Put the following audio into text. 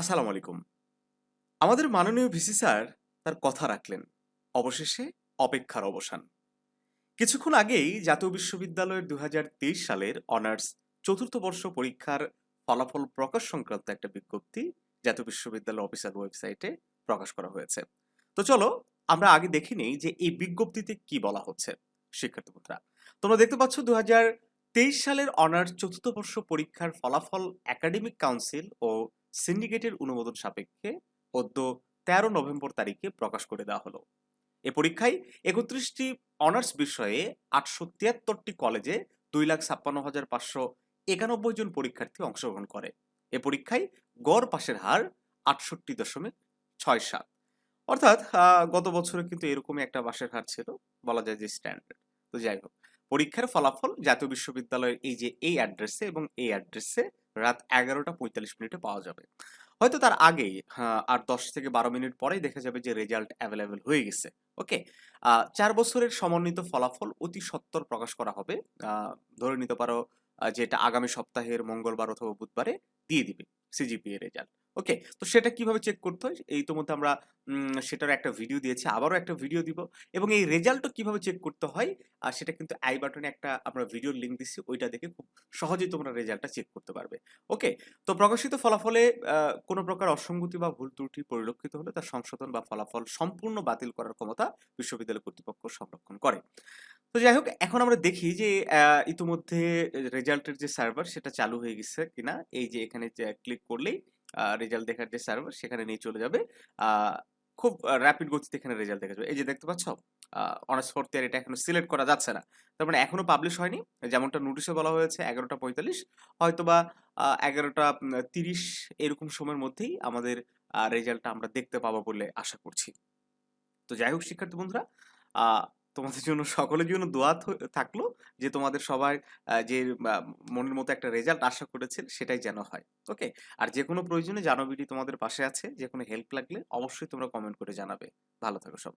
আসসালামু আলাইকুম। আমাদের মাননীয় ভিসি স্যার তার কথা রাখলেন, অবশেষে অপেক্ষার অবসান। কিছুক্ষণ আগেই জাতীয় বিশ্ববিদ্যালয়ের দু হাজার তেইশ সালের অনার্স চতুর্থ বর্ষ পরীক্ষার ফলাফল প্রকাশ সংক্রান্ত একটা বিজ্ঞপ্তি জাতীয় বিশ্ববিদ্যালয় অফিসার ওয়েবসাইটে প্রকাশ করা হয়েছে। তো চলো, আমরা আগে দেখে নিই যে এই বিজ্ঞপ্তিতে কি বলা হচ্ছে, শিক্ষার্থী তোমরা দেখতে পাচ্ছ দু সালের অনার্স চতুর্থ বর্ষ পরীক্ষার ফলাফল একাডেমিক কাউন্সিল ও সিন্ডিকেটের অনুমোদন সাপেক্ষে অদ্য তেরো নভেম্বর তারিখে প্রকাশ করে দেওয়া হলো। এ পরীক্ষায় একত্রিশটি অনার্স বিষয়ে আটশো তিয়াত্তরটি কলেজে দুই লাখ ছাপ্পান্ন হাজার পাঁচশো একানব্বই জন পরীক্ষার্থী অংশগ্রহণ করে। এ পরীক্ষায় গড় পাশের হার আটষট্টি দশমিক ছয় সাত। অর্থাৎ গত বছরে কিন্তু এরকমই একটা পাশের হার ছিল, বলা যায় যে স্ট্যান্ডার্ড। তো যাই হোক, পরীক্ষার ফলাফল জাতীয় বিশ্ববিদ্যালয়ের এই যে এই অ্যাড্রেসে এবং এই অ্যাড্রেসে রাত এগারোটা পঁয়তাল্লিশ মিনিটে পাওয়া যাবে। হয়তো তার আগেই আর দশ থেকে বারো মিনিট পরেই দেখা যাবে যে রেজাল্ট অ্যাভেলেবেল হয়ে গেছে ওকে চার বছরের সমন্বিত ফলাফল অতি সত্তর প্রকাশ করা হবে। ধরে নিতে পারো যে এটা আগামী সপ্তাহের মঙ্গলবার অথবা বুধবারে দিয়ে দিবে সিজিপিএ রেজাল্ট ওকে, তো সেটা কীভাবে চেক করতে হয়? ইতিমধ্যে আমরা সেটার একটা ভিডিও দিয়েছি, আবারও একটা ভিডিও দিব। এবং এই রেজাল্টও কীভাবে চেক করতে হয়? আর সেটা কিন্তু আই বাটনে একটা আমরা ভিডিওর লিঙ্ক দিচ্ছি ওইটা দেখে খুব সহজেই তোমরা রেজাল্টটা চেক করতে পারবে। ওকে, তো প্রকাশিত ফলাফলে কোনো প্রকার অসঙ্গতি বা ভুল ত্রুটি পরিলক্ষিত হলে তার সংশোধন বা ফলাফল সম্পূর্ণ বাতিল করার ক্ষমতা বিশ্ববিদ্যালয় কর্তৃপক্ষ সংরক্ষণ করে। তো যাই হোক, এখন আমরা দেখি যে ইতিমধ্যে রেজাল্টের যে সার্ভার সেটা চালু হয়ে গেছে কিনা? এই যে এখানে ক্লিক করলেই রেজাল্ট দেখার যে সার্ভার সেখানে নিয়ে চলে যাবে। খুব র্যাপিড গতিতে এখানে রেজাল্ট দেখা যাবে। এই যে দেখতে পাচ্ছ অনার্স ফোর্থ ইয়ার এটা এখনও সিলেক্ট করা যাচ্ছে না। তার মানে এখনও পাবলিশ হয়নি। যেমনটা নোটিশে বলা হয়েছে, এগারোটা পঁয়তাল্লিশ। হয়তোবা এগারোটা তিরিশ এরকম সময়ের মধ্যেই আমাদের রেজাল্টটা আমরা দেখতে পাবো বলে আশা করছি। তো যাই হোক শিক্ষার্থী বন্ধুরা তোমাদের জন্য সকলের জন্য দোয়া থাকল যে তোমাদের সবাই আহ, যে মনের মতো একটা রেজাল্ট আশা করেছেন সেটাই যেন হয় ওকে আর যে কোনো প্রয়োজনে জানবিটি তোমাদের পাশে আছে যে কোনো হেল্প লাগলে অবশ্যই তোমরা কমেন্ট করে জানাবে। ভালো থাকো সব।